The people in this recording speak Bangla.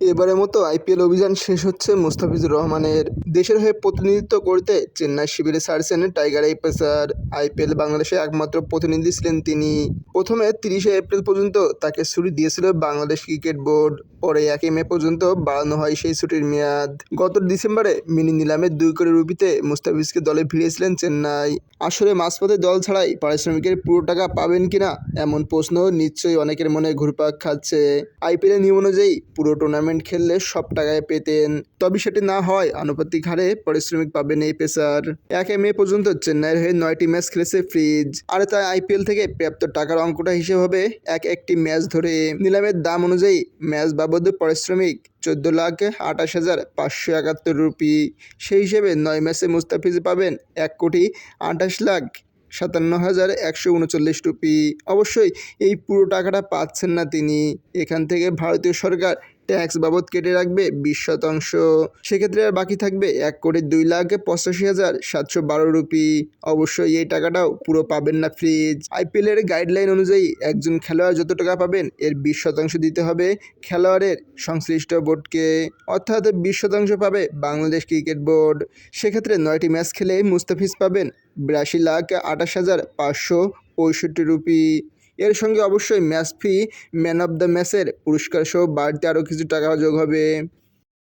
এবারের মতো আইপিএল অভিযান শেষ হচ্ছে মুস্তাফিজুর রহমানের। দেশের হয়ে প্রতিনিধিত্ব করতে চেন্নাই শিবিরে ছাড়ছেন টাইগার এই পেসার আইপিএল বাংলাদেশে একমাত্র প্রতিনিধি ছিলেন তিনি। প্রথমে তিরিশে এপ্রিল পর্যন্ত তাকে ছুটি দিয়েছিল বাংলাদেশ ক্রিকেট বোর্ড। পরে একই মে পর্যন্ত বাড়ানো হয় সেই ছুটির মেয়াদ। গত ডিসেম্বরে মিনি নিলামে দুই কোটি রুপিতে মুস্তাফিজকে দলে ভিড়িয়েছিলেন চেন্নাই। আসলে মাঝপথে দল ছাড়াই পারিশ্রমিকের পুরো টাকা পাবেন কিনা এমন প্রশ্ন নিশ্চয়ই অনেকের মনে ঘুরপাক খাচ্ছে। আইপিএলের নিয়ম অনুযায়ী পুরো টুর্নামেন্ট খেললে সব টাকায় পেতেন। তবে সেটি না হয়, আনুপাতিক হারে পারিশ্রমিক পাবেন এই পেসার। একে মে পর্যন্ত চেন্নাইয়ের হয়ে নয়টি ম্যাচ খেলেছে ফ্রিজ। আর তাই আইপিএল থেকে প্রাপ্ত টাকার অঙ্কটা হিসেব হবে এক একটি ম্যাচ ধরে। নিলামের দাম অনুযায়ী ম্যাচ বাবদ পারিশ্রমিক চোদ্দ লাখ আঠাশ হাজার পাঁচশো একাত্তর রুপি। সেই হিসেবে নয় ম্যাচে মুস্তাফিজ পাবেন এক কোটি আঠাশ লাখ সাতান্ন হাজার একশো উনচল্লিশ রুপি। অবশ্যই এই পুরো টাকাটা পাচ্ছেন না তিনি। এখান থেকে ভারতীয় সরকার ট্যাক্স বাবদ কেটে রাখবে বিশ শতাংশ। সেক্ষেত্রে আর বাকি থাকবে এক কোটি দুই লাখ পঁচাশি হাজার সাতশো বারো রুপি। অবশ্যই এই টাকাটাও পুরো পাবেন না ফ্রিজ। আইপিএলের গাইডলাইন অনুযায়ী একজন খেলোয়াড় যত টাকা পাবেন, এর বিশ শতাংশ দিতে হবে খেলোয়াড়ের সংশ্লিষ্ট বোর্ডকে। অর্থাৎ বিশ শতাংশ পাবে বাংলাদেশ ক্রিকেট বোর্ড। সেক্ষেত্রে নয়টি ম্যাচ খেলে মুস্তাফিজ পাবেন বিরাশি লাখ আঠাশ হাজার পাঁচশো পঁয়ষট্টি রুপি। এর সঙ্গে অবশ্যই match fee, man of the ম্যাচের পুরস্কার সহ বাড়তি আরও কিছু টাকা যোগ হবে।